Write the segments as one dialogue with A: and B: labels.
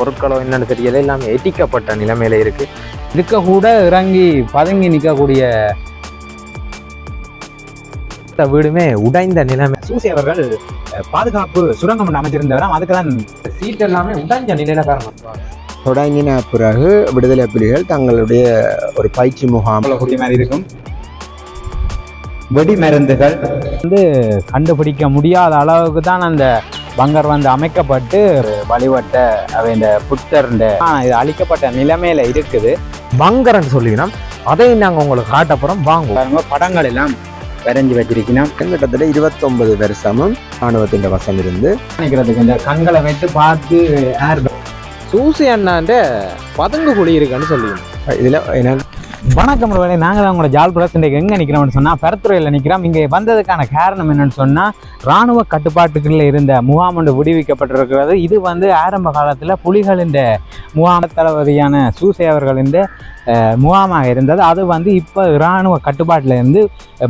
A: பொருட்களோ என்னன்னு தெரியல எல்லாமே எட்டிக்கப்பட்ட நிலைமையில இருக்கு.
B: இருக்க கூட இறங்கி பதுங்கி நிற்கக்கூடிய
A: வீடுமே உடைந்த நிலைமை. சூசி அவர்கள் பாதுகாப்பு சுரங்கம் ஒன்று அமைச்சிருந்தவராம் அதுக்கு தான் சீட் எல்லாமே உடைஞ்ச நிலையில காரணம்
C: தொடங்கின பிறகு விடுதலை புலிகள் தங்களுடைய ஒரு பயிற்சி முகாம்
B: மாதிரி இருக்கும். வெடி மருந்துகள் வந்து கண்டுபிடிக்க முடியாத அளவுக்கு தான் அந்த பங்கர் வந்து அமைக்கப்பட்டு வழிபட்ட அவை இந்த புத்தர்ன்ற இது அழிக்கப்பட்ட நிலைமையில இருக்குது.
A: பங்கரன்னு சொல்லினோம் அதையும் நாங்க உங்களுக்கு காட்ட போறோம். வாங்குவோம்.
B: படங்கள் எல்லாம் வரைஞ்சி வச்சிருக்கணும்.
C: கிட்டத்தட்ட இருபத்தொன்பது வருஷமும் ராணுவத்தின் வசம் இருந்து
B: நினைக்கிறதுக்கு இந்த கண்களை வைத்து பார்த்து ஏர்
A: சூசி அண்ணாண்ட பதுங்கு குழி இருக்குன்னு சொல்லிடணும்
C: இதுல என்ன
B: வணக்கம் வேலை நாங்கள் தான் உங்களோட ஜால் பிரஸ் இன்றைக்கு எங்கே நிற்கிறோம்னு சொன்னால் பெருத்துறையில் நிற்கிறோம் இங்கே வந்ததுக்கான காரணம் என்னன்னு சொன்னால் இராணுவ கட்டுப்பாட்டுக்குள்ள இருந்த முகாம் ஒன்று விடுவிக்கப்பட்டிருக்கிறது. இது வந்து ஆரம்ப காலத்தில் புலிகளின் முகாம தளபதியான சூசை அவர்களின் முகாமாக இருந்தது. அது வந்து இப்போ இராணுவ கட்டுப்பாட்டில் இருந்து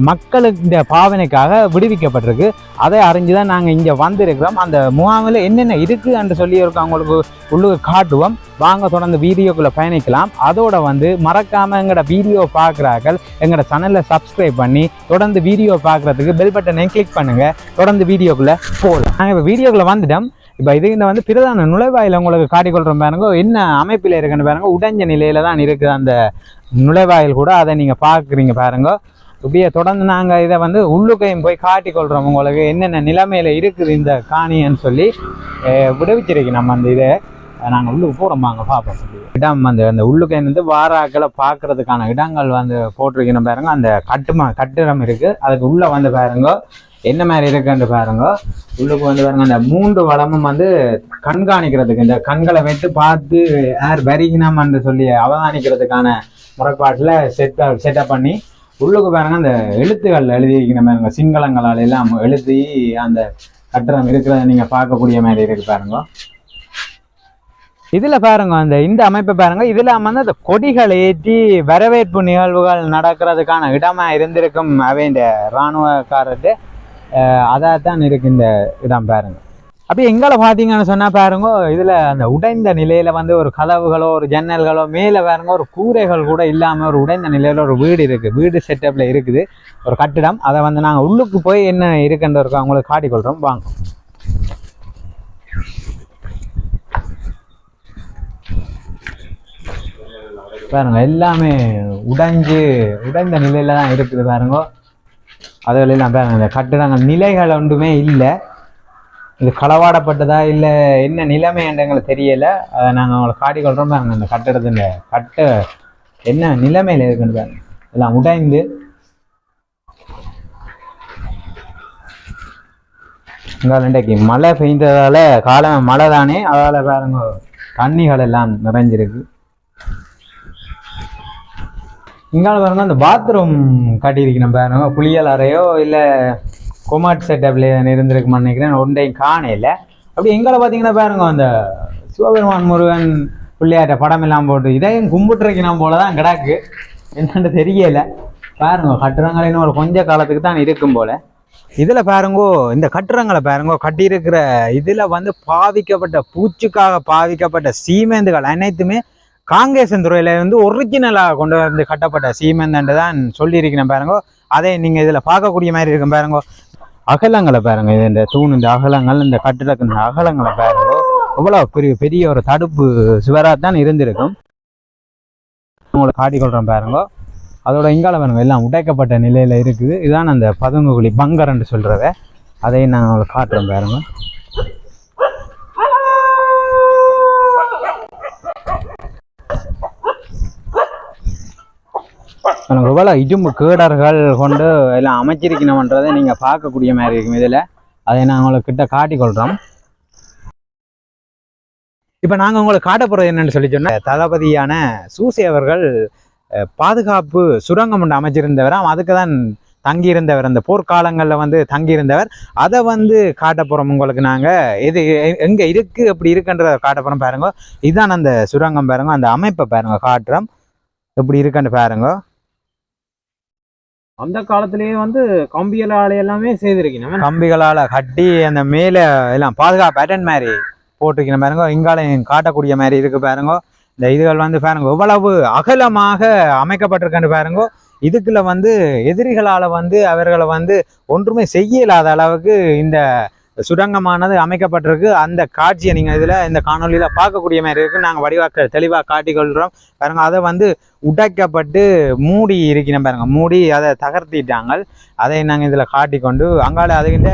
B: மக்களுடைய பாவனைக்காக விடுவிக்கப்பட்டிருக்கு. அதை அறிஞ்சு தான் நாங்கள் இங்கே வந்திருக்கிறோம். அந்த முகாமில் என்னென்ன இருக்குது என்று சொல்லி இருக்கோம் அவங்களுக்கு உள்ளுக்கு காட்டுவோம். வாங்க தொடர்ந்து வீடியோக்குள்ளே பயணிக்கலாம். அதோட வந்து மறக்காமல் எங்களோட வீடியோ பார்க்குறாக்கள் எங்களோட சேனலை சப்ஸ்கிரைப் பண்ணி தொடர்ந்து வீடியோ பார்க்குறதுக்கு பெல் பட்டனை கிளிக் பண்ணுங்கள் தொடர்ந்து வீடியோக்குள்ளே போகலாம் நாங்கள் இப்போ வீடியோக்குள்ளே வந்துட்டோம். இப்போ இது இந்த வந்து பிரதான நுழைவாயில் உங்களுக்கு காட்டிக்கொள்கிறோம் பாருங்க. என்ன அமைப்பில் இருக்குன்னு பாருங்க. உடைஞ்ச நிலையில தான் இருக்குது அந்த நுழைவாயில் கூட. அதை நீங்கள் பார்க்குறீங்க பாருங்க. இப்படியே தொடர்ந்து நாங்கள் இதை வந்து உள்ளுக்கையும் போய் காட்டிக்கொள்கிறோம் உங்களுக்கு. என்னென்ன நிலைமையில் இருக்குது இந்த காணின்னு சொல்லி விடுவிச்சிருக்கு நம்ம அந்த இதை. நாங்கள் உள்ளுக்கு போகிறோம் அங்கே பார்ப்போம். இடம் அந்த அந்த உள்ளுக்கு வந்து வாராக்களை பார்க்கறதுக்கான இடங்கள் வந்து போட்டிருக்கணும் பாருங்க. அந்த கட்டுமா கட்டிடம் இருக்குது அதுக்கு உள்ளே வந்து பாருங்க. என்ன மாதிரி இருக்குன்னு பாருங்க. உள்ளுக்கு வந்து பாருங்க அந்த மூன்று வளமும் வந்து கண்காணிக்கிறதுக்கு இந்த கண்களை வைத்து பார்த்து யார் என்று சொல்லி அவதானிக்கிறதுக்கான முறைப்பாட்டில் செட் செட்டப் பண்ணி உள்ளுக்கு பாருங்க அந்த எழுத்துக்கள் எழுதியிருக்கிற பாருங்க சிங்களங்களால் எல்லாம் எழுதி அந்த கட்டிடம் இருக்கிறத நீங்கள் பார்க்கக்கூடிய மாதிரி இருக்கு பாருங்க. இதில் பாருங்க அந்த இந்த அமைப்பை பாருங்க. இதுல வந்து அந்த கொடிகள் ஏற்றி வரவேற்பு நிகழ்வுகள் நடக்கிறதுக்கான இடமா இருந்திருக்கும் அவை இந்த இராணுவக்காரர்கிட்ட அதாக தான் இருக்கு இந்த இடம் பாருங்க. அப்படி எங்களை பார்த்தீங்கன்னு சொன்னால் பாருங்க இதில் அந்த உடைந்த நிலையில் வந்து ஒரு கதவுகளோ ஒரு ஜன்னல்களோ மேலே பாருங்க ஒரு கூரைகள் கூட இல்லாமல் ஒரு உடைந்த நிலையில் ஒரு வீடு இருக்குது வீடு செட்டப்பில் இருக்குது. ஒரு கட்டிடம். அதை வந்து நாங்கள் உள்ளுக்கு போய் என்ன இருக்குன்ற இருக்கோம் உங்களுக்கு காட்டிக்கொள்றோம். வாங்க. பாருங்க எல்லாமே உடைஞ்சு உடைந்த நிலையில தான் இருக்குது பாருங்க. அதுகளெல்லாம் பாருங்க இந்த கட்டிடங்கள் நிலைகள் ஒன்றுமே இல்லை. இது களவாடப்பட்டதா இல்லை என்ன நிலைமை என்று எங்களுக்கு தெரியலை. அதை நாங்கள் அவங்களை காட்டிக்கொள்கிறோம் பாருங்க இந்த கட்டிடத்தின் கட்ட என்ன நிலைமையில் இருக்குன்னு பாருங்க. எல்லாம் உடைந்து. இன்றைக்கு மழை பெய்ந்ததால் காலம் மழை தானே அதால் பாருங்க தண்ணிகள் எல்லாம் நிறைஞ்சிருக்கு. இங்கால பாருங்க அந்த பாத்ரூம் கட்டியிருக்கணும் பாருங்க புளியல் அறையோ இல்லை கொமாட் செட்டப்ல இருந்திருக்குமான்னு நினைக்கிறேன். ஒன்றையும் காணையில் அப்படி எங்களை பார்த்தீங்கன்னா பாருங்க அந்த சிவபெருமான் முருகன் பிள்ளையாட்ட படம் எல்லாம் போட்டு இதையும் கும்பிட்டுருக்கணும் போல தான் கிடக்கு. என்னென்னு தெரியல. பாருங்க கட்டுறங்களின்னு ஒரு கொஞ்ச காலத்துக்கு தான் இருக்கும் போல. இதில் பாருங்கோ இந்த கட்டுறங்களை பாருங்கோ கட்டியிருக்கிற இதில் வந்து பாவிக்கப்பட்ட பூச்சிக்காக பாவிக்கப்பட்ட சீமேந்துகள் அனைத்துமே காங்கேசன் துறையில வந்து ஒரிஜினலாக கொண்டு வந்து கட்டப்பட்ட சீமெந்தண்டு தான் சொல்லியிருக்கிறேன் பாருங்க. அதை நீங்கள் இதில் பார்க்கக்கூடிய மாதிரி இருக்கும் பாருங்க. அகலங்களை பாருங்க இது இந்த தூண் இந்த அகலங்கள் இந்த கட்டிடத்தின் அகலங்களை பாருங்க. எவ்வளோ பெரிய பெரிய ஒரு தடுப்பு சுவராக தான் இருந்திருக்கும். உங்களை காட்டிக்கொள்கிறேன் பாருங்க. அதோட இங்கால பாருங்க எல்லாம் உடைக்கப்பட்ட நிலையில இருக்குது. இதான் அந்த பதுங்குகுழி பங்கரன்னு சொல்கிறத அதையும் நான் உங்களுக்கு காட்டுறேன் பாருங்க. இப்போ எவ்வளோ இடும்பு கேடர்கள் கொண்டு எல்லாம் அமைச்சிருக்கணும்ன்றதை நீங்கள் பார்க்கக்கூடிய மாதிரி இருக்கும் இதில். அதை நான் உங்களுக்கு கிட்ட காட்டிக்கொள்கிறோம் இப்போ நாங்கள் உங்களுக்கு காட்ட போகிறது சொல்லி சொன்னால் தளபதியான சூசி அவர்கள் பாதுகாப்பு சுரங்கம் ஒன்று அமைச்சிருந்தவராம். அதுக்கு தான் தங்கியிருந்தவர். அந்த போர்க்காலங்களில் வந்து தங்கியிருந்தவர். அதை வந்து காட்ட போகிறோம் உங்களுக்கு நாங்கள் இது எங்கே இருக்குது அப்படி இருக்குன்றத காட்ட போகிறோம் பாருங்க. இதுதான் அந்த சுரங்கம் பாருங்க. அந்த அமைப்பை பாருங்க காட்டுறோம். எப்படி இருக்குன்னு பாருங்க.
A: அந்த காலத்திலேயே வந்து கம்பிகளால எல்லாமே செய்திருக்கணும்
B: கம்பிகளால் கட்டி அந்த மேலே எல்லாம் பாதுகாப்பு பேட்டன் மாதிரி போட்டிருக்கணும் பாருங்க. இங்காலையும் காட்டக்கூடிய மாதிரி இருக்கு பாருங்க. இந்த இதுகள் வந்து பாருங்க இவ்வளவு அகலமாக அமைக்கப்பட்டிருக்குன்னு பாருங்க. இதுக்குள்ள வந்து எதிரிகளால வந்து அவர்களை வந்து ஒன்றுமே செய்ய இல்லாத அளவுக்கு இந்த சுரங்கமானது அமைக்கப்பட்டிருக்கு. அந்த காட்சியை நீங்கள் இதில் இந்த காணொலியில் பார்க்கக்கூடிய மாதிரி இருக்குது நாங்கள் வடிவாக்க தெளிவாக காட்டிக்கொள்கிறோம் பாருங்கள் அதை வந்து உடைக்கப்பட்டு மூடி இருக்கணும் பாருங்க. மூடி அதை தகர்த்திட்டாங்க அதை நாங்கள் இதில் காட்டிக்கொண்டு அங்கால அதுகிட்ட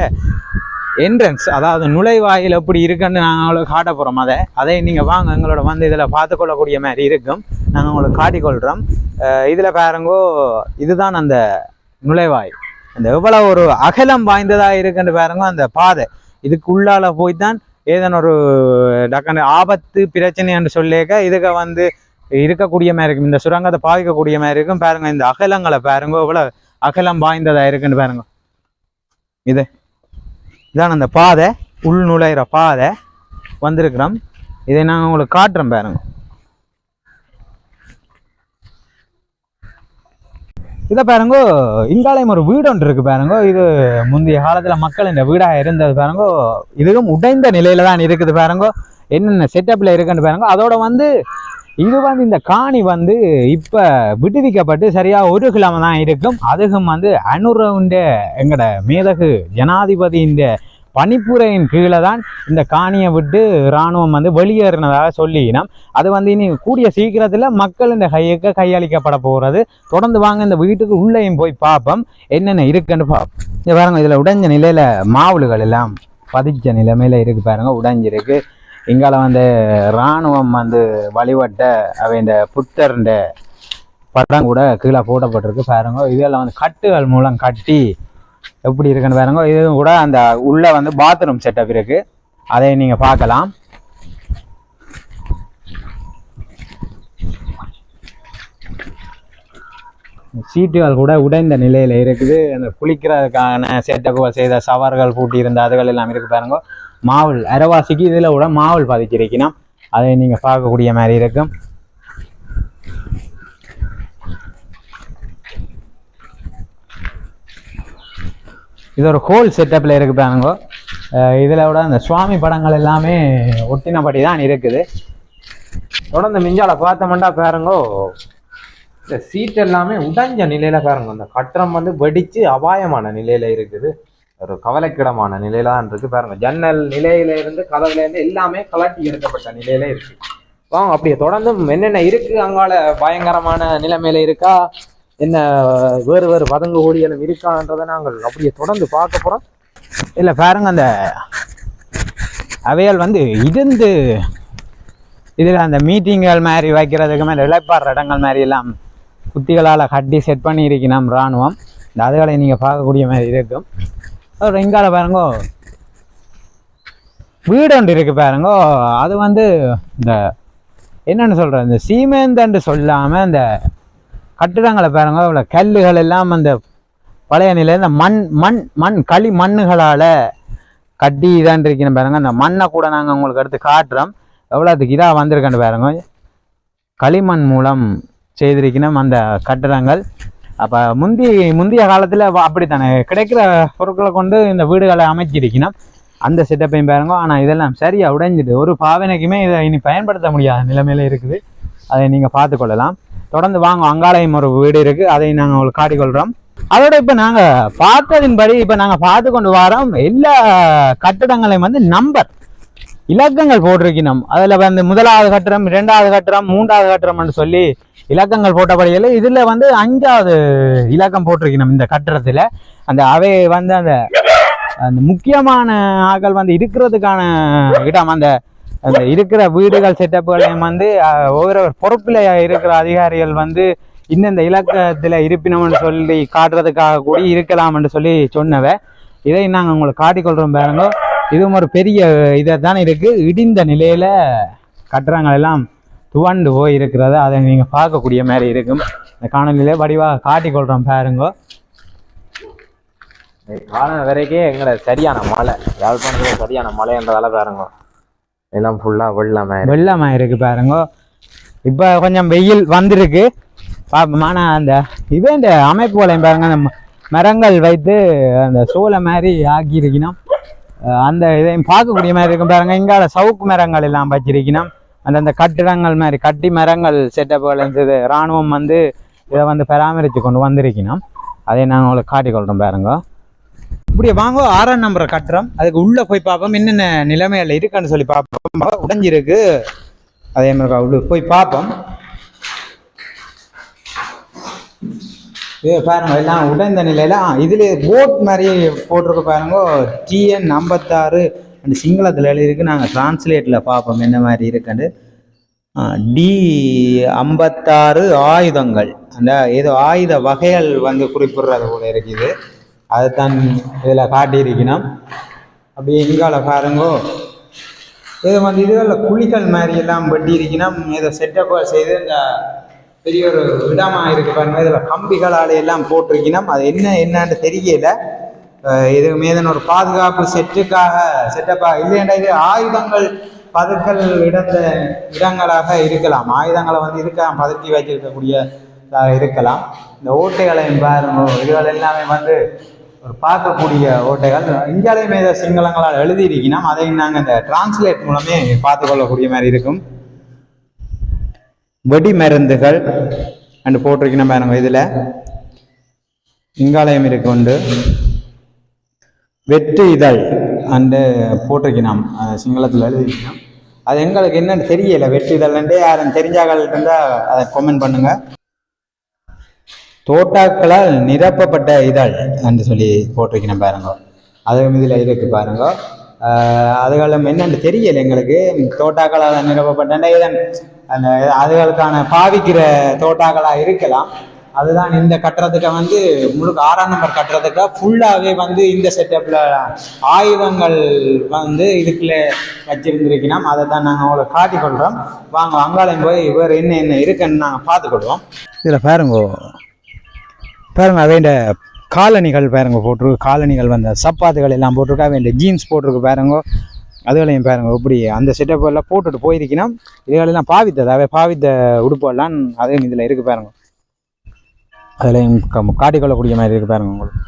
B: என்ட்ரன்ஸ் அதாவது நுழைவாயில் எப்படி இருக்குன்னு நாங்கள் உங்களுக்கு காட்ட போகிறோம் அதை அதை நீங்கள் வாங்க எங்களோட வந்து இதில் பார்த்துக்கொள்ளக்கூடிய மாதிரி இருக்கும். நாங்கள் உங்களுக்கு காட்டிக்கொள்கிறோம் இதில் பாருங்கோ இதுதான் அந்த நுழைவாய் அந்த எவ்வளோ ஒரு அகலம் வாய்ந்ததாக இருக்குன்னு பாருங்க அந்த பாதை. இதுக்குள்ளால போய் தான் ஏதேனும் ஒரு டக்குனு ஆபத்து பிரச்சனை என்று சொல்லிக்க இதுக்கு வந்து இருக்கக்கூடிய மாதிரி இருக்கும். இந்த சுரங்கத்தை பாதிக்கக்கூடிய மாதிரி இருக்கும். பாருங்க இந்த அகலங்களை பாருங்க இவ்வளோ அகலம் வாய்ந்ததாக இருக்குன்னு பாருங்க. இது இதான் அந்த பாதை. உள் நுழையிற பாதை. வந்திருக்கிறோம். இதை நாங்கள் உங்களுக்கு காட்டுறோம் பாருங்க. இதை பாருங்கோ இங்காலயம் ஒரு வீடு ஒன்று இருக்கு பாருங்கோ. இது முந்தைய காலத்துல மக்கள் இந்த வீடாக இருந்தது பாருங்க. இதுவும் உடைந்த நிலையில தான் இருக்குது பாருங்கோ. என்னென்ன செட்டப்ல இருக்குன்னு பாருங்க. அதோட வந்து இது வந்து இந்த காணி வந்து இப்ப விடுவிக்கப்பட்டு சரியா ஒரு கிழமை தான் இருக்கும். அதுவும் வந்து அனுரவுண்ட எங்கட மேதகு ஜனாதிபதியின் பணிப்புரையின் கீழே தான் இந்த காணியை விட்டு இராணுவம் வந்து வெளியேறினதாக சொல்லினோம் அது வந்து இனி கூடிய சீக்கிரத்தில் மக்கள் இந்த கையக்க கையளிக்கப்பட போகிறது தொடர்ந்து வாங்க இந்த வீட்டுக்கு உள்ளேயும் போய் பார்ப்போம். என்னென்ன இருக்குன்னு பார்ப்போம். இங்கே பாருங்க இதில் உடைஞ்ச நிலையில் மாவுளுகள் எல்லாம் பதிச்ச நிலைமையில் இருக்கு பாருங்கள் உடைஞ்சிருக்கு. இங்கால வந்து இராணுவம் வந்து வழிபட்ட அவை இந்த புத்தர்ன்ற படம் கூட கீழே போடப்பட்டிருக்கு பாருங்க. இதெல்லாம் வந்து கட்டுகள் மூலம் கட்டி எப்படி இருக்குன்னு பாருங்க. இதுவும் கூட அந்த உள்ளே வந்து பாத்ரூம் செட்டப் இருக்கு. அதை நீங்கள் பார்க்கலாம். சீட்டுகள் கூட உடைந்த நிலையில் இருக்குது. அந்த குளிக்கிறதுக்கான செட்டப்புகள் செய்த சவர்கள் பூட்டி இருந்த அதுகள் எல்லாம் இருக்கு பாருங்க. மாவுள் அரைவாசிக்கு இதில் கூட மாவுள் பதிச்சிருக்கணும். அதை நீங்கள் பார்க்கக்கூடிய மாதிரி இருக்கும். இது ஒரு ஹோல் செட்டப்பில் இருக்குது பாருங்க. இதில் விட அந்த சுவாமி படங்கள் எல்லாமே ஒட்டினபடி தான் இருக்குது.
A: தொடர்ந்து மிஞ்சால பார்த்தோம்னா பாருங்கோ. இந்த சீட் எல்லாமே உடைஞ்ச நிலையில பாருங்க. அந்த கட்டணம் வந்து வெடிச்சு அபாயமான நிலையில இருக்குது. ஒரு கவலைக்கிடமான நிலையில தான் இருக்கு பாருங்க. ஜன்னல் நிலையில இருந்து கதவுல இருந்து எல்லாமே கலட்டி எடுக்கப்பட்ட நிலையில இருக்கு. வாங்க அப்படியே தொடர்ந்து என்னென்ன இருக்கு? அங்கால பயங்கரமான நிலைமையில இருக்கா? என்ன வேறு வேறு பதங்க கூடியலும் இருக்கான்றதை நாங்கள் அப்படியே தொடர்ந்து பார்க்க போகிறோம்
B: இல்லை பாருங்க அந்த அவையால் வந்து இருந்து இதில் அந்த மீட்டிங்கள் மாதிரி வைக்கிறதுக்கு மேலே இழைப்பாடுற இடங்கள் மாதிரி எல்லாம் குத்திகளால் கட்டி செட் பண்ணி இருக்கணும் இராணுவம். இந்த அதுகளை நீங்கள் பார்க்கக்கூடிய மாதிரி இருக்கும். அப்புறம் இங்கால பாருங்க வீடு ஒன்று இருக்குது பாருங்க அது வந்து இந்த என்னென்னு சொல்கிறது இந்த சீமேந்தன்று சொல்லாமல் இந்த கட்டிடங்களை பாருங்க இவ்வளோ கல்லுகள் எல்லாம் அந்த பழைய நிலையில் இந்த மண் மண் மண் களி மண்ணுகளால் கட்டி இதான் இருக்கணும் பாருங்க. அந்த மண்ணை கூட நாங்கள் உங்களுக்கு எடுத்து காட்டுறோம். எவ்வளோ அதுக்கு இதாக வந்திருக்கேன்னு பாருங்க. களிமண் மூலம் செய்திருக்கணும் அந்த கட்டிடங்கள். அப்போ முந்தி முந்தைய காலத்தில் அப்படித்தானே? கிடைக்கிற பொருட்களை கொண்டு இந்த வீடுகளை அமைச்சிருக்கணும். அந்த செட்டப்பையும் பாருங்க. ஆனால் இதெல்லாம் சரியாக உடைஞ்சிட்டு ஒரு பாவனைக்குமே இதை இனி பயன்படுத்த முடியாத நிலைமையில இருக்குது. அதை நீங்கள் பார்த்துக்கொள்ளலாம். தொடர்ந்து வாங்க. அங்காலயம் ஒரு வீடு இருக்குது அதை நாங்கள் உங்களுக்கு காட்டிக்கொள்கிறோம் அதோட இப்போ நாங்கள் பார்த்ததின்படி இப்போ நாங்கள் பார்த்து கொண்டு வரோம். எல்லா கட்டடங்களையும் வந்து நம்பர் இலக்கங்கள் போட்டிருக்கணும். அதில் வந்து முதலாவது கட்டிடம் இரண்டாவது கட்டிடம் மூன்றாவது கட்டிடம்னு சொல்லி இலக்கங்கள் போட்டபடியில் இதில் வந்து அஞ்சாவது இலக்கம் போட்டிருக்கணும் இந்த கட்டிடத்தில். அந்த அவை வந்து அந்த அந்த முக்கியமான ஆக்கள் வந்து இருக்கிறதுக்கான இடம் அந்த அந்த இருக்கிற வீடுகள் செட்டப்புகளையும் வந்து ஒவ்வொரு பொறுப்பில் இருக்கிற அதிகாரிகள் வந்து இந்தந்த இலக்கத்தில் இருப்பினோம்னு சொல்லி காட்டுறதுக்காக கூட இருக்கலாம்னு சொல்லி சொன்னவ இதை நாங்கள் உங்களுக்கு காட்டிக்கொள்கிறோம் பாருங்க. இதுவும் ஒரு பெரிய இதை தான் இருக்குது இடிந்த நிலையில் கட்டுறங்கள் எல்லாம் துவண்டு போய் இருக்கிறத அதை நீங்கள் பார்க்கக்கூடிய மாதிரி இருக்கும். இந்த காணொலியில் வடிவாக காட்டிக்கொள்கிறோம் பாருங்க.
A: காலம் வரைக்கும் எங்களை சரியான மழை யாழ்ப்பாணத்தில் சரியான மழைன்றதால பாருங்க. எல்லாம் ஃபுல்லா வெள்ளமே
B: வெள்ளமா இருக்கு பாருங்க. இப்போ கொஞ்சம் வெயில் வந்திருக்கு. பாப்போம் ஆனால் அந்த இவன் அமைப்புகளையும் பாருங்க அந்த மரங்கள் வைத்து அந்த சோலை மாதிரி ஆக்கியிருக்கணும். அந்த இதையும் பார்க்கக்கூடிய மாதிரி இருக்கும் பாருங்க இங்கால சவுக்கு மரங்கள் எல்லாம் வச்சிருக்கணும். அந்த அந்த கட்டிடங்கள் மாதிரி கட்டி மரங்கள் செட்டப்புகள் இருந்தது. இராணுவம் வந்து இதை வந்து பராமரித்து கொண்டு வந்திருக்கணும். அதை நாங்கள் உங்களுக்கு காட்டிக்கொள்கிறோம் பாருங்க. இப்படி வாங்க ஆறாம் நம்பரை கட்டுறோம். அதுக்கு உள்ளே போய் பார்ப்போம் என்னென்ன நிலைமைகள் இருக்குன்னு சொல்லி பார்ப்போம். உடைஞ்சிருக்கு. அதே மாதிரி அவ்வளோ போய் பார்ப்போம். இது பாருங்க எல்லாம் உடைந்த நிலையில் ஆ, போட் மாதிரி போட்டிருக்க பாருங்க. டிஎன் ஐம்பத்தாறு அந்த சிங்களத்தில் எழுதியிருக்கு. நாங்கள் டிரான்ஸ்லேட்டில் பார்ப்போம் என்ன மாதிரி இருக்குன்னு. டி ஐம்பத்தாறு ஆயுதங்கள். அந்த ஏதோ ஆயுத வகைகள் வந்து குறிப்பிடுறது போல இருக்குது. அதைத்தான் இதில் காட்டியிருக்கணும். அப்படியே இங்கால பாருங்கோ. இது வந்து இதுகளில் குழிகள் மாதிரி எல்லாம் வெட்டி இருக்கணும் இதை செட்டப்பாக செய்து இந்த பெரிய ஒரு இடமாக இருக்கு பாருங்க. இதில் கம்பிகளால் எல்லாம் போட்டிருக்கணும். அது என்ன என்னன்னு தெரியல. இது மீதன ஒரு பாதுகாப்பு செட்டுக்காக செட்டப்பாக இல்லைன்னா இது ஆயுதங்கள் பதுக்கல் இடந்த இடங்களாக இருக்கலாம். ஆயுதங்களை வந்து இருக்க பதுக்கி வச்சிருக்கக்கூடிய இருக்கலாம். இந்த ஓட்டைகளையும் பாருங்க. இதுகள் எல்லாமே வந்து ஒரு பார்க்கக்கூடிய ஓட்டைகள். இந்தியாலையும் ஏதோ சிங்களங்களால் எழுதியிருக்கணும் அதை நாங்கள் இந்த டிரான்ஸ்லேட் மூலமே பார்த்துக்கொள்ளக்கூடிய மாதிரி இருக்கும். வெடி மருந்துகள் அண்டு போட்டிருக்கணும் பாருங்க இதில். இங்காலயம் இருக்கு உண்டு வெட்டு இதழ் அண்டு போட்டிருக்கணும் சிங்களத்தில் எழுதியிருக்கணும் அது எங்களுக்கு என்னன்னு தெரியலை. வெற்றி இதழ்ன்ட்டு யாரும் தெரிஞ்சாக்கள் இருந்தால் அதை கமெண்ட் பண்ணுங்கள் தோட்டாக்களால் நிரப்பப்பட்ட இதழ் என்று சொல்லி போட்டிருக்கணும் பாருங்க. அதுவும் இதில் இருக்கு பாருங்க. அதுகளும் என்னென்னு தெரியல எங்களுக்கு. தோட்டாக்களால் நிரப்பப்பட்ட இதன் அந்த அதுகளுக்கான பாவிக்கிற தோட்டாக்களாக இருக்கலாம். அதுதான் இந்த கட்டுறதுக்கு வந்து முழுக்க ஆறாம் நம்பர் கட்டுறதுக்கு ஃபுல்லாகவே வந்து இந்த செட்டப்பில் ஆயுதங்கள் வந்து இதுக்குள்ளே வச்சிருந்திருக்கணும் அதை தான் நாங்கள் அவங்களை காட்டிக்கொள்கிறோம் வாங்க அங்காளையும் போய் வேறு என்ன என்ன இருக்குன்னு நாங்கள் பார்த்துக்கொள்வோம் இதில் பாருங்க. பாருங்க அவைண்ட காலணிகள் பாருங்க போட்டிருக்கு காலணிகள் வந்த சப்பாத்துகள் எல்லாம் போட்டிருக்கா அவைண்ட ஜீன்ஸ் போட்டிருக்கு பாருங்க. அதுகளையும் பாருங்க இப்படி அந்த செட்டப் எல்லாம் போட்டுட்டு போயிருக்கீங்கன்னா இதுகளெல்லாம் பாவித்தது அவை பாவித்த உடுப்பெல்லாம் அதையும் இதில் இருக்கு பாருங்க. அதுலையும் காட்டிக்கொள்ளக்கூடிய மாதிரி இருக்கு பாருங்க உங்களுக்கு.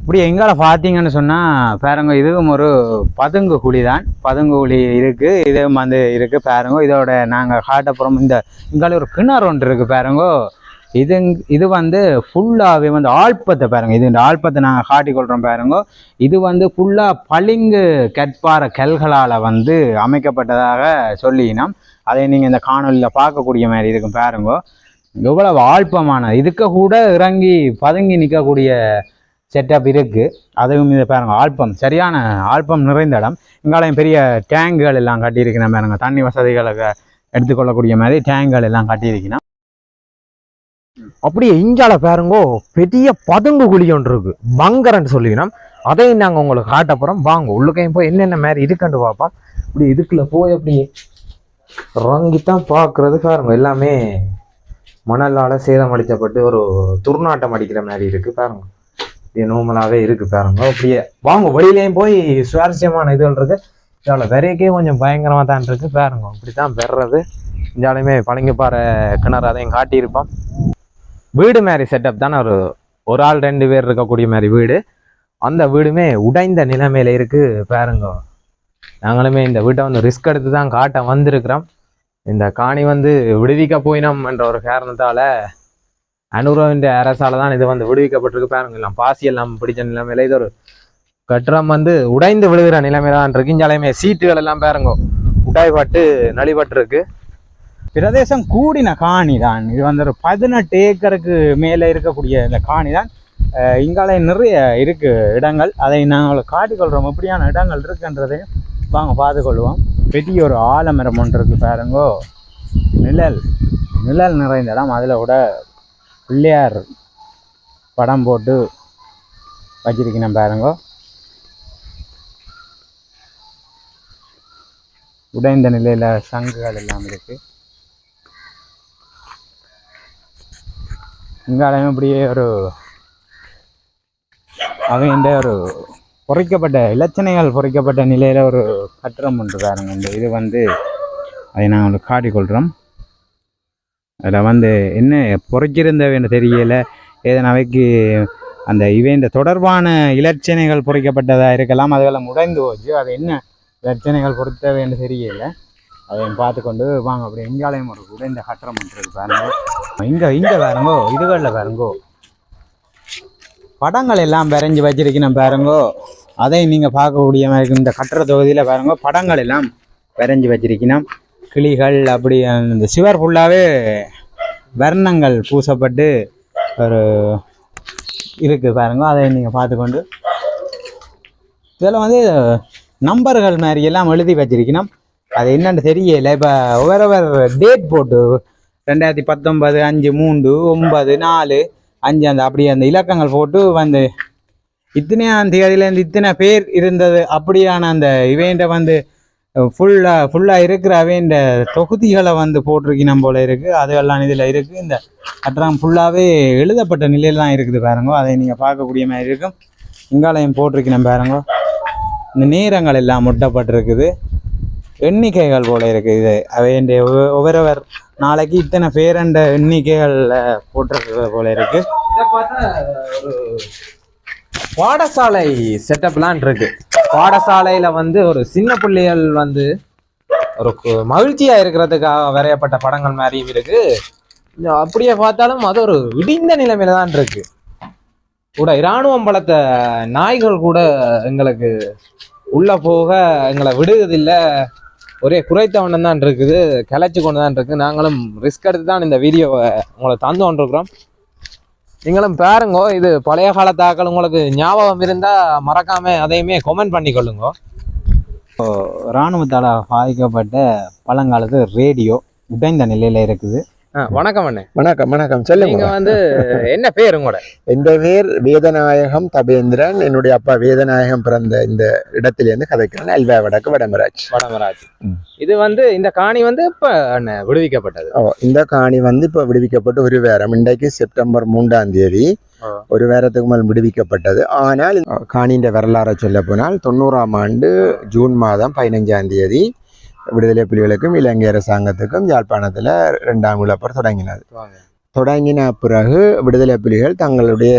B: இப்படி எங்கால பார்த்தீங்கன்னு சொன்னால் பாருங்க இதுவும் ஒரு பதுங்கு குழி தான். பதுங்கு குழி இருக்குது இதுவும் வந்து இருக்குது பாருங்க. இதோட நாங்கள் காட்டப்புறம் இந்த இங்கால ஒரு கிணறு ஒன்று இருக்குது பாருங்க. இது இது வந்து ஃபுல்லாகவே வந்து ஆழ்பத்தை பாருங்க. இது இந்த ஆழ்பத்தை நாங்கள் காட்டிக்கொள்கிறோம் பாருங்க. இது வந்து ஃபுல்லாக பளிங்கு கற்பார கல்களால் வந்து அமைக்கப்பட்டதாக சொல்லினோம் அதை நீங்கள் இந்த காணொலியில் பார்க்கக்கூடிய மாதிரி இருக்கும் பாருங்க. எவ்வளவு ஆழ்பமான இதுக்கு கூட இறங்கி பதுங்கி நிற்கக்கூடிய செட்டப் இருக்குது அதுவும் இதை பாருங்க ஆல்பம் சரியான ஆல்பம் நிறைந்த இடம். இங்காலையும் பெரிய டேங்குகள் எல்லாம் கட்டியிருக்கணும் பாருங்க. தண்ணி வசதிகளுக்கு எடுத்துக்கொள்ளக்கூடிய மாதிரி டேங்குகள் எல்லாம் கட்டியிருக்கணும்
A: அப்படியே இஞ்சால பாருங்கோ பெரிய பதுங்கு குழி ஒன்று இருக்கு. பங்கரன்னு சொல்லினோம் அதையும் நாங்கள் உங்களுக்கு காட்ட போகிறோம் வாங்க உள்ளுக்கையும் போய் என்னென்ன மாதிரி இருக்குன்னு பார்ப்போம். இப்படி இதுக்குள்ள போய் அப்படி இறங்கித்தான் பார்க்கறது பாருங்க எல்லாமே மணலால் சேதம் அடிக்கப்பட்டு ஒரு துர்நாட்டம் அடிக்கிற மாதிரி இருக்கு பாருங்க. இது நோமலாகவே இருக்கு பாருங்க. அப்படியே வாங்க வழியிலையும் போய் சுவாரஸ்யமான இதுகள் இருக்கு. இதில் விரைக்கே கொஞ்சம் பயங்கரமாக தான் இருக்கு பாருங்க. இப்படி தான் பெறது இந்தாலுமே பழங்கிப்பாறை கிணறு அதையும் காட்டியிருப்போம். வீடு மாதிரி செட்டப் தானே ஒரு ஒரு ஆள் ரெண்டு பேர் இருக்கக்கூடிய மாதிரி வீடு. அந்த வீடுமே உடைந்த நிலைமையில் இருக்கு பாருங்க. நாங்களுமே இந்த வீட்டை வந்து ரிஸ்க் எடுத்து தான் காட்ட வந்திருக்கிறோம். இந்த காணி வந்து விடுவிக்க போயினோம் என்ற ஒரு காரணத்தால அனுரவின் அரசால தான் இது வந்து விடுவிக்கப்பட்டிருக்கு பாருங்க. எல்லாம் பாசி எல்லாம் பிடிச்ச நிலைமையில இது ஒரு கட்டிடம் வந்து உடைந்து விழுகிற நிலைமையில தான் இருக்கு. இஞ்சாலையுமே சீட்டுகள் எல்லாம் பாருங்க. உடைபட்டு நலிபட்டிருக்கு.
B: பிரதேசம் கூடின காணி தான். இது வந்து ஒரு பதினெட்டு ஏக்கருக்கு மேலே இருக்கக்கூடிய இந்த காணி தான். அஹ் இங்கால நிறைய இருக்கு இடங்கள். அதை நாங்கள் காட்டிக்கொள்கிறோம் எப்படியான இடங்கள் இருக்குன்றதையும் வாங்க பார்த்துக்கொள்வோம் பெரிய ஒரு ஆலமரம் ஒன்று இருக்குது பாருங்கோ. நிழல். நிழல் நிறைந்த இடம். அதில் கூட பிள்ளையார் படம் போட்டு வச்சிருக்கணும் பாருங்கோ. உடைந்த நிலையில் சங்குகள் எல்லாம் இருக்குது இங்காலையும் இப்படியே ஒரு அவங்க ஒரு பொறிக்கப்பட்ட இலச்சனைகள் பொறிக்கப்பட்ட நிலையில் ஒரு கட்டிடம் ஒன்று பாருங்க. இந்த இது வந்து அதை நாங்கள் உங்களுக்கு காட்டிக்கொள்கிறோம் அதில் வந்து என்ன பொறிச்சிருந்தவன்னு தெரியல. ஏதோ அவைக்கு அந்த இவைந்த தொடர்பான இலச்சனைகள் பொறிக்கப்பட்டதாக இருக்கலாம். அதுகளை முடைந்து போச்சு. அது என்ன இலச்சனைகள் பொறுத்தவைன்னு தெரியலை. அதையும் பார்த்துக்கொண்டு வாங்க. அப்படி இங்காலயம் ஒரு உடைந்த கட்டடம் ஒன்று பாருங்க. இங்கே இங்கே பாருங்கோ இதுகளில் பாருங்கோ. படங்கள் எல்லாம் வரைஞ்சி வச்சிருக்கணும் பாருங்கோ. அதை நீங்கள் பார்க்கக்கூடிய மாதிரி இருக்கும். இந்த கட்டுற தொகுதியில் பாருங்க படங்கள் எல்லாம் வரைஞ்சி வச்சிருக்கணும். கிளிகள் அப்படி அந்த சிவர் ஃபுல்லாகவே வர்ணங்கள் பூசப்பட்டு ஒரு இருக்குது பாருங்க. அதை நீங்கள் பார்த்துக்கொண்டு. இதில் வந்து நம்பர்கள் மாதிரி எல்லாம் எழுதி வச்சிருக்கணும். அது என்னன்னு தெரியல. இப்போ ஒவ்வொரு டேட் போட்டு ரெண்டாயிரத்தி பத்தொன்பது அஞ்சு மூன்று ஒன்பது நாலு அஞ்சு அந்த அப்படி அந்த இலக்கங்கள் போட்டு வந்து இத்தனையாம் தேதியிலேருந்து இத்தனை பேர் இருந்தது. அப்படியான அந்த இவேண்ட வந்து ஃபுல்லாக ஃபுல்லாக இருக்கிற அவேண்ட தொகுதிகளை வந்து போட்டிருக்கணும் போல இருக்குது அதுவெல்லாம் இதில் இருக்குது இந்த கட்டடம் ஃபுல்லாகவே எழுதப்பட்ட நிலையில் தான் இருக்குது பாருங்க. அதை நீங்கள் பார்க்கக்கூடிய மாதிரி இருக்கும். இங்காலயம் போட்டிருக்கணும் பாருங்க. இந்த நேரங்கள் எல்லாம் முட்டப்பட்டிருக்குது எண்ணிக்கைகள் போல இருக்குது இது. அவைண்ட ஒவ்வொருவர் நாளைக்கு இத்தனை பேரண்ட எண்ணிக்கைகளில் போட்டிருக்கிறது போல இருக்கு.
A: ஒரு பாடசாலை செட்டப்லாம் இருக்கு. பாடசாலையில வந்து ஒரு சின்ன பிள்ளைகள் வந்து ஒரு மகிழ்ச்சியாக மகிழ்ச்சியா இருக்கிறதுக்காக வரையப்பட்ட படங்கள் மாதிரியும் இருக்கு. அப்படியே பார்த்தாலும் அது ஒரு இடிந்த நிலைமையில தான் இருக்கு. கூட இராணுவம் பலத்த நாய்கள் கூட எங்களுக்கு உள்ள போக எங்களை விடுவதில்லை. ஒரே குறைத்த வண்ணம் தான் இருக்குது கிளச்சி கொண்டு தான் இருக்குது நாங்களும் ரிஸ்க் எடுத்து தான் இந்த வீடியோவை உங்களை தந்து கொண்டிருக்கிறோம். நீங்களும் பாருங்க இது பழைய காலத்தாக்கள் உங்களுக்கு ஞாபகம் இருந்தால் மறக்காமல் அதையுமே கொமெண்ட் பண்ணி இப்போது
B: இராணுவத்தால் பாதிக்கப்பட்ட பழங்காலத்து ரேடியோ உடைந்த நிலையில் இருக்குது.
A: வணக்கம் அண்ணே.
C: வணக்கம் வணக்கம்.
A: நீங்க
C: சொல்லுங்க
A: வந்து என்ன பேர் உங்களோட?
C: என் பேர்? வேதநாயகம் தபேந்திரன். என்னுடைய அப்பா வேதநாயகம் பிறந்த இந்த இடத்திலிருந்து கதைக்கிறேன். அல்வா வடக்கு வடமராஜ்
A: வடமராஜ். இது வந்து இந்த காணி வந்து இப்ப விடுவிக்கப்பட்டது.
C: ஓ இந்த காணி வந்து இப்போ விடுவிக்கப்பட்டு ஒரு வாரம். இன்றைக்கு செப்டம்பர் மூன்றாம் தேதி. ஒரு வாரத்துக்கு மேல் விடுவிக்கப்பட்டது. ஆனால் காணியின் வரலாறை சொல்ல போனால் தொண்ணூறாம் ஆண்டு ஜூன் மாதம் பதினஞ்சாம் தேதி விடுதலை புலிகளுக்கும் இலங்கை அரசாங்கத்துக்கும் யாழ்ப்பாணத்தில் ரெண்டாம் இழப்பர் தொடங்கினது. தொடங்கின பிறகு விடுதலை புலிகள் தங்களுடைய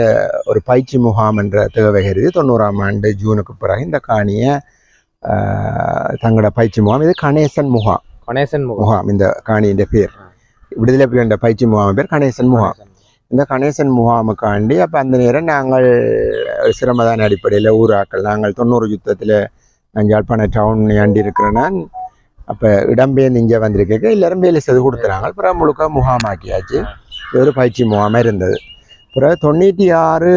C: ஒரு பயிற்சி முகாம் என்ற தேவை கருதி தொண்ணூறாம் ஆண்டு ஜூனுக்கு பிறகு இந்த காணியை தங்களோட பயிற்சி முகாம். இது கணேசன் முகாம்.
A: கணேசன் முகம்.
C: இந்த காணியின் பேர். விடுதலை புலிகளின் பயிற்சி முகாம் பேர் கணேசன் முகாம். இந்த கணேசன் முகாமுக்காண்டி அப்போ அந்த நேரம் நாங்கள் சிரமதான அடிப்படையில் ஊராக்கள் நாங்கள் தொண்ணூறு யுத்தத்தில் நான் யாழ்ப்பாண டவுன் ஆண்டி இருக்கிறேன் நான் அப்போ இடம்பெயர்ந்து இங்கே வந்திருக்க எல்லாரும் வேலை செய்து கொடுத்துறாங்க. அப்புறம் முழுக்க முகாமாக்கியாச்சு. இது ஒரு பயிற்சி முகாமாக இருந்தது. பிறகு தொண்ணூற்றி ஆறு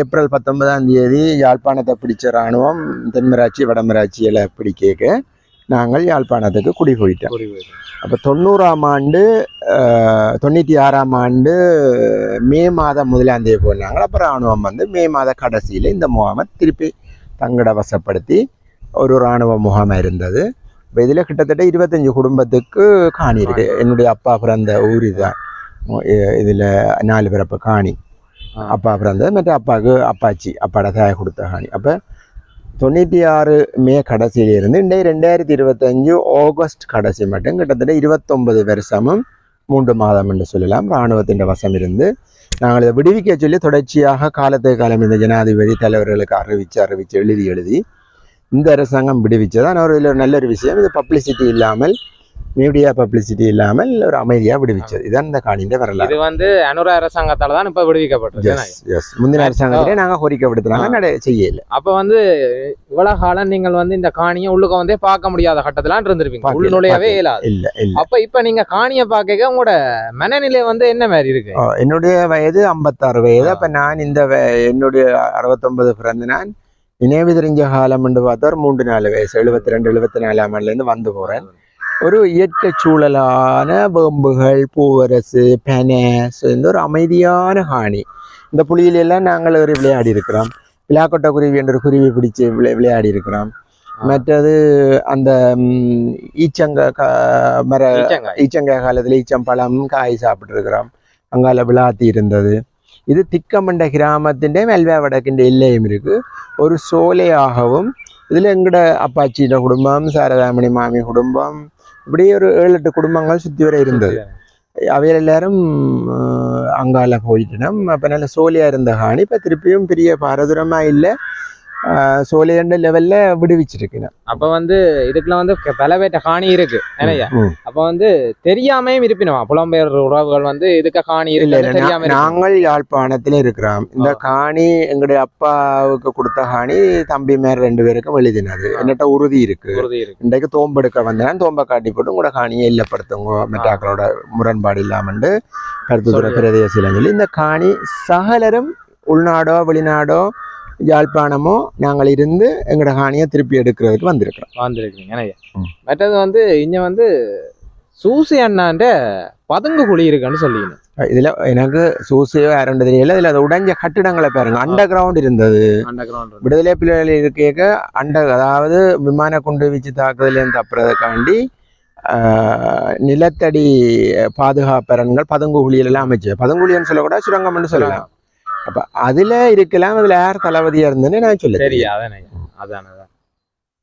C: ஏப்ரல் பத்தொன்பதாம் தேதி யாழ்ப்பாணத்தை பிடிச்ச இராணுவம் தென்மராட்சி வடமராட்சியில் பிடிக்க நாங்கள் யாழ்ப்பாணத்துக்கு குடி போயிட்டோம் அப்போ தொண்ணூறாம் ஆண்டு தொண்ணூற்றி ஆறாம் ஆண்டு மே மாதம் முதலாம் தேதி போனாங்க. அப்புறம் இராணுவம் வந்து மே மாத கடைசியில் இந்த முகாமை திருப்பி தங்கட வசப்படுத்தி ஒரு இராணுவ முகாமாக இருந்தது. இப்போ இதில் கிட்டத்தட்ட இருபத்தஞ்சி குடும்பத்துக்கு காணி இருக்கு. என்னுடைய அப்பா பிறந்த ஊர் இதுதான். இதில் நாலு பிறப்பு காணி. அப்பா பிறந்தது மற்ற அப்பாவுக்கு அப்பாச்சி அப்பாட தாயை கொடுத்த காணி. அப்போ தொண்ணூற்றி ஆறு மே கடைசியிலிருந்து இன்றைய ரெண்டாயிரத்தி இருபத்தஞ்சு ஆகஸ்ட் கடைசி மட்டும் கிட்டத்தட்ட இருபத்தொன்பது வருஷமும் மூன்று மாதம் என்று சொல்லலாம். இராணுவத்தின் வசம் இருந்து நாங்கள் இதை விடுவிக்க சொல்லி தொடர்ச்சியாக காலத்துக்கு காலம் இந்த ஜனாதிபதி தலைவர்களுக்கு அறிவித்து அறிவித்து எழுதி எழுதி இந்த அரசாங்கம் விடுவிச்சது ஆனால் ஒரு இதில் நல்ல ஒரு விஷயம். இது பப்ளிசிட்டி இல்லாமல் மீடியா பப்ளிசிட்டி இல்லாமல் ஒரு அமைதியாக விடுவிச்சது. இதான் இந்த காணின்ற வரலாறு.
A: இது வந்து அனுர அரசாங்கத்தால தான் இப்ப விடுவிக்கப்பட்டது.
C: எஸ் முந்தின அரசாங்கத்திலே நாங்கள் கோரிக்கை விடுத்துனாங்க நட செய்யல.
A: அப்ப வந்து இவ்வளவு காலம் நீங்கள் வந்து இந்த காணியை உள்ளுக்க வந்தே பார்க்க முடியாத கட்டத்துல இருந்திருப்பீங்க.
C: பார்க்கல,
A: உள் நுழையவே. இயலாது.
C: இல்லை இல்லை.
A: அப்ப இப்ப நீங்க காணியை பார்க்க உங்களோட மனநிலை வந்து என்ன மாதிரி இருக்கு?
C: என்னுடைய வயது ஐம்பத்தாறு வயது. அப்ப நான் இந்த என்னுடைய அறுபத்தொன்பது பிறந்த நான் நினைவு தெரிஞ்ச காலம் என்று பார்த்தா ஒரு மூன்று நாலு வயசு எழுபத்தி ரெண்டு எழுபத்தி நாலாம் ஆண்டுலேருந்து வந்து போகிறேன் ஒரு இயற்கை சூழலான வேம்புகள் பூவரசு பெனை இந்த ஒரு அமைதியான காணி இந்த புலியிலெல்லாம் நாங்கள் ஒரு விளையாடி இருக்கிறோம் விழாக்கொட்டை குருவி என்ற குருவி பிடிச்சு விளை விளையாடி இருக்கிறோம். மற்றது அந்த ஈச்சங்க மர.
A: ஈச்சங்காய்
C: காலத்தில் ஈச்சம்பழம் காய் சாப்பிட்ருக்கிறோம் அங்கால விளாத்தி இருந்தது ഇത് തിക്കമണ്ട ഗ്രാമത്തിൻ്റെ മെൽവാവടക്കിൻ്റെ എല്ലയും ഇരിക്കു ഒരു സോലയാகவும் ഇതിൽ എങ്ങളുടെ അപ്പാച്ചിയുടെ കുടുംബം സാരദാമണി മാമി കുടുംബം ഇവിടെ ഒരു ഏഴെട്ട് കുടുംബങ്ങൾ சுத்தி வர இருந்தது அவையெல்லாரும் அங்கால போயிட்டோம் அப்போ நல்ல சோலியாக இருந்த காணி இப்போ திருப்பியும் பெரிய பாரதூரமாக இல்லை சோழியண்ட லெவலில் விடுவிச்சிருக்கேன்
A: அப்ப வந்து இதுக்குள்ள வந்து பல பேட்ட காணி இருக்கு.
C: ம்.
A: அப்ப வந்து தெரியாமையும் இருப்பினவா புலம்பெயர் உறவுகள் வந்து இதுக்கு காணி இருக்கு தெரியாம
C: நாங்கள் யாழ்ப்பாணத்துல இருக்கிறோம். இந்த காணி எங்களுடைய அப்பாவுக்கு கொடுத்த காணி தம்பி மேல ரெண்டு பேருக்கும் எழுதினது. என்னட்ட உறுதி இருக்கு. இன்றைக்கு தோம்பெடுக்க வந்தேன். தோம்ப காட்டி போட்டு உங்களோட காணியை இல்லப்படுத்துங்க மெட்டாக்களோட முரண்பாடு இல்லாமண்டு. பிரதேசம் சொல்லி இந்த காணி சகலரும் உள்நாடோ வெளிநாடோ யாழ்ப்பாணமோ நாங்கள் இருந்து எங்களோட காணியை திருப்பி எடுக்கிறதுக்கு வந்திருக்கிறோம். ம்.
A: மற்றது வந்து இங்க வந்து சூசி அண்ணாண்ட பதுங்கு குழி இருக்குன்னு சொல்லிக்கணும்
C: இதுல எனக்கு சூசியோ யாருன்னு தெரியல. இதுல அது உடைஞ்ச கட்டிடங்களை பாருங்க. அண்டர் கிரவுண்ட் இருந்தது.
A: அண்டர் கிரவுண்ட்
C: விடுதலை புலிகள் இருக்க அண்ட அதாவது விமான குண்டு வீச்சு தாக்குதலேருந்து தப்புறதுக்காண்டி நிலத்தடி பாதுகாப்பரன்கள் பதங்குகுழியில எல்லாம் அமைச்சு பதங்குழின்னு சொல்லக்கூடாது சுரங்கம்னு சொல்லலாம். அப்ப அதுல இருக்கலாம் அதுல யார் தளபதியா இருந்தேன்னு நான் சொல்ல
A: சரி அதானே. அதானே அதான்.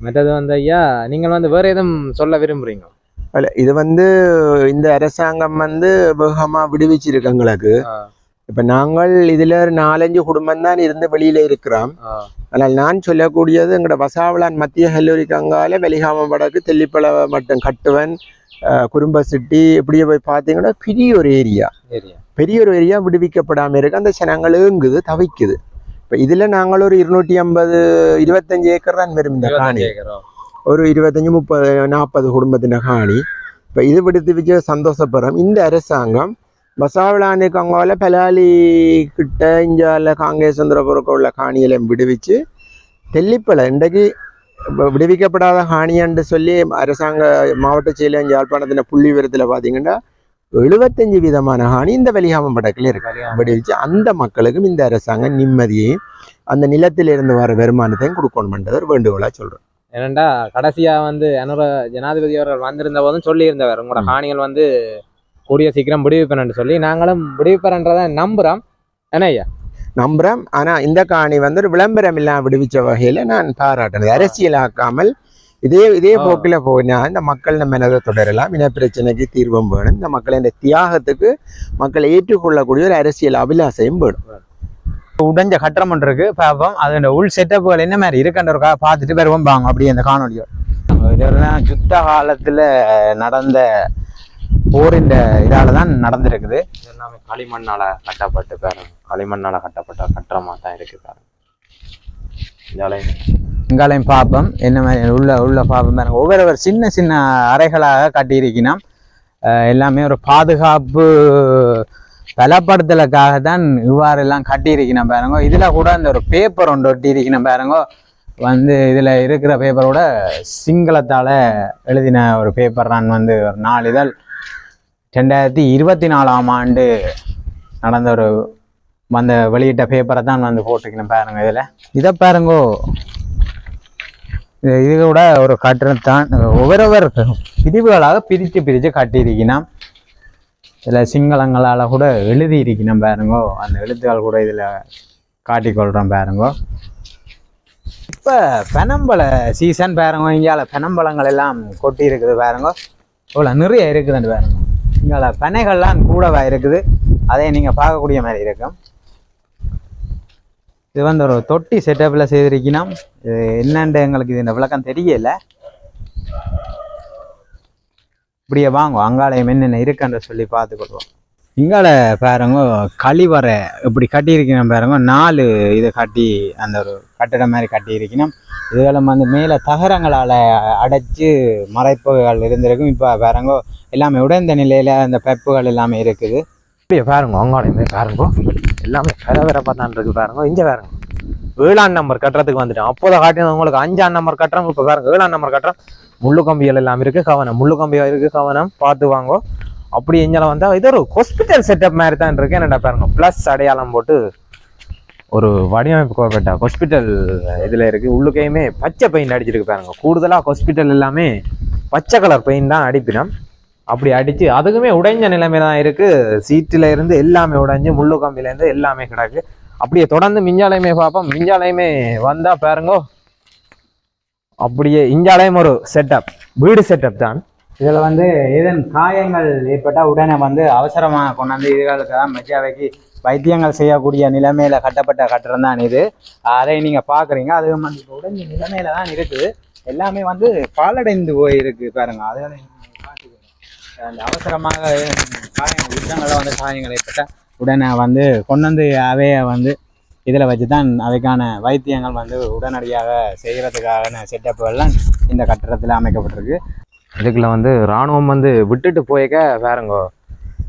A: மற்றது வந்து ஐயா நீங்கள் வந்து வேற எதுவும் சொல்ல விரும்புறீங்க
C: இல்ல, இது வந்து இந்த அரசாங்கம் வந்து வேகமா விடுவிச்சிருக்கு எங்களுக்கு இப்ப நாங்கள் இதுல நாலஞ்சு குடும்பம் தான் இருந்து வெளியில இருக்கிறோம். ஆனால் நான் சொல்லக்கூடியது எங்களோட வசாவளான் மத்திய கல்லூரிக்கு அங்கால வெளிகாமம் வடக்கு தெல்லிப்பளவை மட்டும் கட்டுவன் குறும்ப சிட்டி இப்படியே போய் பார்த்தீங்கன்னா பெரிய ஒரு ஏரியா.
A: ஏரியா.
C: பெரிய ஒரு ஏரியா விடுவிக்கப்படாம இருக்கு. அந்த ஜனங்கள் ஏங்குது தவிக்குது. இப்போ இதுல நாங்கள் ஒரு இருநூற்றி ஐம்பது இருபத்தஞ்சு ஏக்கர் தான் வரும் இந்த காணி. ஒரு இருபத்தஞ்சு முப்பது நாற்பது குடும்பத்தின காணி. இப்போ இது விடுத்து வச்சு சந்தோஷப்படுறோம். இந்த அரசாங்கம் பசாவளானுக்கு அங்கால பலாலி கிட்ட இஞ்சால காங்கேசந்திரபுரக்கு உள்ள காணியில விடுவிச்சு தெல்லிப்பளை இன்றைக்கு விடுவிக்கப்படாத காணியான்னு சொல்லி அரசாங்க மாவட்ட செயலர் யாழ்ப்பாணத்தின் புள்ளி விவரத்தில் பார்த்தீங்கன்னா எழுபத்தஞ்சு விதமான காணி இந்த வெளியாமம் படக்கில் இருக்கு. விடுவிச்சு அந்த மக்களுக்கும் இந்த அரசாங்கம் நிம்மதியையும் அந்த நிலத்திலிருந்து வர வருமானத்தையும் கொடுக்கணும்ன்றது ஒரு வேண்டுகோளாக சொல்கிறேன்
A: ஏனண்டா கடைசியா வந்து அனுர ஜனாதிபதி அவர்கள் வந்திருந்த போதும் சொல்லி இருந்தவர் உங்களோட. காணிகள் வந்து கூடிய சீக்கிரம் விடுவிப்பேன்னு சொல்லி நாங்களும் விடுவிப்பேன்றதை நம்புறோம். என்ன ஐயா?
C: நம்புறேன் ஆனா இந்த காணி வந்து ஒரு விளம்பரம் இல்லாம விடுவிச்ச வகையில நான் பாராட்டினது அரசியலாக்காமல் இதே இதே. போக்கில் போனா இந்த மக்கள் நம்ம மனதை தொடரலாம். இன பிரச்சனைக்கு தீர்வும் வேணும். இந்த மக்களின் தியாகத்துக்கு மக்களை ஏற்றுக்கொள்ளக்கூடிய ஒரு அரசியல் அபிலாசையும் வேணும்.
B: உடைஞ்ச கட்டடம் ஒன்று இருக்கு. பார்ப்போம். அதோட உள் செட்டப்புகள் என்ன மாதிரி இருக்குன்றக்கா பார்த்துட்டு வருவோம். பாங்க அப்படியே அந்த காணொலியோட இதெல்லாம் யுத்த காலத்துல நடந்த போரின் இதால தான் நடந்திருக்குது.
A: எல்லாமே களிமண்ணால கட்டப்பட்டு பாருங்க. களிமண்ணால கட்டப்பட்ட கட்டடமா தான் இருக்கு பாருங்க.
B: இங்காலையும் பார்ப்போம் என்ன மாதிரி உள்ள உள்ள பார்ப்போம் பாருங்க. ஒவ்வொரு சின்ன சின்ன அறைகளாக கட்டியிருக்கணும். எல்லாமே ஒரு பாதுகாப்பு பலப்படுத்தலுக்காக தான் இவ்வாறு எல்லாம் கட்டியிருக்கணும் பாருங்க. இதில் கூட அந்த ஒரு பேப்பர் ஒன்று ஒட்டியிருக்கணும் பாருங்க. வந்து இதில் இருக்கிற பேப்பரோட சிங்களத்தால் எழுதின ஒரு பேப்பர் தான் வந்து ஒரு நாளிதழ். ரெண்டாயிரத்தி இருபத்தி நாலாம் ஆண்டு நடந்த ஒரு வந்த வெளியிட்ட பேப்பரை தான் வந்து போட்டுக்கணும் பாருங்க இதில். இதை பாருங்கோ. இது கூட ஒரு கட்டணத்தான் ஒவ்வொருவர் பிரிவுகளாக பிரித்து பிரித்து கட்டியிருக்கணும் இதில் சிங்களங்களால் கூட எழுதி இருக்கணும் பாருங்கோ. அந்த எழுத்துக்கள் கூட இதில் காட்டிக்கொள்கிறோம் பாருங்கோ. இப்போ பெனம்பழ சீசன் பாருங்க. இங்கால பெனம்பழங்கள் எல்லாம் கொட்டி இருக்குது பாருங்க. இவ்வளோ நிறைய இருக்குதுன்னு பாருங்க. இங்கால பனைகள்லாம் கூடவா இருக்குது? அதை நீங்கள் பார்க்கக்கூடிய மாதிரி இருக்கும். இது வந்து ஒரு தொட்டி செட்டப்பில் செய்திருக்கணும். இது என்னென்று எங்களுக்கு இது இந்த விளக்கம் தெரியல. இப்படியே வாங்க அங்காலயம் என்னென்ன இருக்குன்ற சொல்லி பார்த்துக்கொள்வோம். இங்கால பாருங்க கழிவறை இப்படி கட்டியிருக்கணும் பாருங்க. நாலு இதை கட்டி அந்த ஒரு கட்டிடம் மாதிரி கட்டியிருக்கணும். இதுகளும் வந்து மேலே தகரங்களால் அடைச்சி மறைப்புகள் இருந்திருக்கும். இப்போ பாருங்க எல்லாமே உடைந்த நிலையில் அந்த பெப்புகள் எல்லாமே இருக்குது.
A: இப்படியே பாருங்க அங்காலயமே பாருங்க. எல்லாமே வேற வேற பார்த்தான் இருக்கு பாருங்க. இங்க பாருங்க. ஏழாம் நம்பர் கட்டுறதுக்கு வந்துட்டோம் அப்போதான் காட்டினது உங்களுக்கு அஞ்சாம் நம்பர் கட்டுறோம் இப்போ பாருங்க ஏழாம் நம்பர் கட்டுறோம் முள்ளு கம்பிகள் எல்லாம் இருக்கு கவனம். முள்ளு கம்பியாக இருக்கு கவனம். பார்த்து வாங்கோ. அப்படி எஞ்சால வந்தா இது ஒரு ஹாஸ்பிட்டல் செட்டப் மாதிரி தான் இருக்கு. என்னடா பாருங்க. ப்ளஸ் அடையாளம் போட்டு ஒரு வடிவமைப்பு கோப்பேட்டா ஹாஸ்பிட்டல் இதுல இருக்கு. உள்ளுக்கையுமே பச்சை பெயிண்ட் அடிச்சிருக்கு பாருங்க. கூடுதலாக ஹாஸ்பிட்டல் எல்லாமே பச்சை கலர் பெயிண்ட் தான் அடிப்பினோம். அப்படி அடிச்சு அதுக்குமே உடைஞ்ச நிலைமை தான் இருக்கு. சீட்டுல இருந்து எல்லாமே உடைஞ்சு முள்ளு கம்பில இருந்து எல்லாமே கிடக்கு. அப்படியே தொடர்ந்து மிஞ்சாலையுமே பார்ப்போம். மிஞ்சாலையுமே வந்தா பாருங்கோ. அப்படியே இஞ்சாலையும் ஒரு செட்டப் வீடு செட்டப் தான்.
B: இதில் வந்து ஏதேன் காயங்கள் ஏற்பட்டால் உடனே வந்து அவசரமாக கொண்டாந்து இதுகளுக்கு தான் மெஜாவைக்கு வைத்தியங்கள் செய்யக்கூடிய நிலைமையில கட்டப்பட்ட கட்டடம் தான் இது. அதை நீங்கள் பார்க்குறீங்க. அது வந்து உடஞ்ச நிலைமையில தான் இருக்குது எல்லாமே வந்து பாலடைந்து போயிருக்கு பாருங்க. அதனால அந்த அவசரமாக காயம் யுத்தங்களில் வந்து காயங்களை ஏற்பட்டால் உடனே வந்து கொண்டு வந்து அவைய வந்து இதில் வச்சு தான் அதுக்கான வைத்தியங்கள் வந்து உடனடியாக செய்கிறதுக்கான செட்டப்புகள்லாம் இந்த கட்டடத்தில் அமைக்கப்பட்டிருக்கு.
A: இதுக்குள்ள வந்து ராணுவம் வந்து விட்டுட்டு போயிக்க வேறங்கோ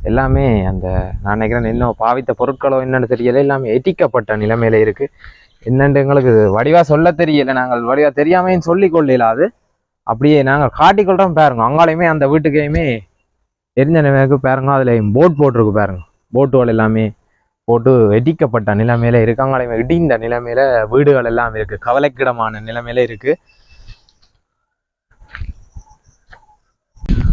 A: எல்லாமே அந்த நான் நினைக்கிறேன் இன்னும் பாவித்த பொருட்களோ என்னென்னு தெரியல எல்லாமே எட்டிக்கப்பட்ட நிலைமையில இருக்குது என்னென்று எங்களுக்கு வடிவாக சொல்ல தெரியல நாங்கள் வடிவாக தெரியாமையும் சொல்லிக்கொள்ளலாது அப்படியே நாங்கள் காட்டிக்கொள்கிறோம் பாருங்க அங்காலையுமே அந்த வீட்டுக்கையுமே எரிஞ்ச நிலைமைக்கு பாருங்க. அதில் போட் போட்டிருக்கு பாருங்க. போட்டுகள் எல்லாமே போட்டு வெடிக்கப்பட்ட நிலைமையில இருக்காங்களே இடிந்த நிலைமையில வீடுகள் எல்லாம் இருக்கு. கவலைக்கிடமான நிலைமையில இருக்கு.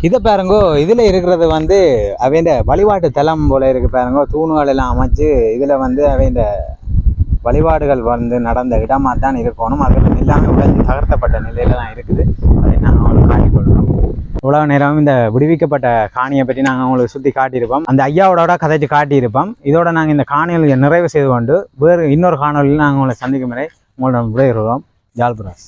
B: இதை பாருங்கோ இதில் இருக்கிறது வந்து அவைந்த வழிபாட்டு தலம் போல இருக்கு பாருங்கோ. தூணுகள் எல்லாம் அமைச்சு இதில் வந்து அவைந்த வழிபாடுகள் வந்து நடந்த இடமாக தான் இருக்கணும். அதில் எல்லாமே உடஞ்சி தகர்த்தப்பட்ட நிலையில தான் இருக்குது. அதை நான் அவங்களுக்கு இவ்வளவு நேரம் இந்த விடுவிக்கப்பட்ட காணியை பற்றி நாங்கள் உங்களுக்கு சுற்றி காட்டியிருப்போம். அந்த ஐயாவோட கதைச்சு காட்டியிருப்போம். இதோட நாங்கள் இந்த காணியில் நிறைவு செய்து கொண்டு வேறு இன்னொரு காணொலியில் நாங்கள் உங்களை சந்திக்கும் வரை உங்களோட விடைகிறோம் ஜால்புராஸ்.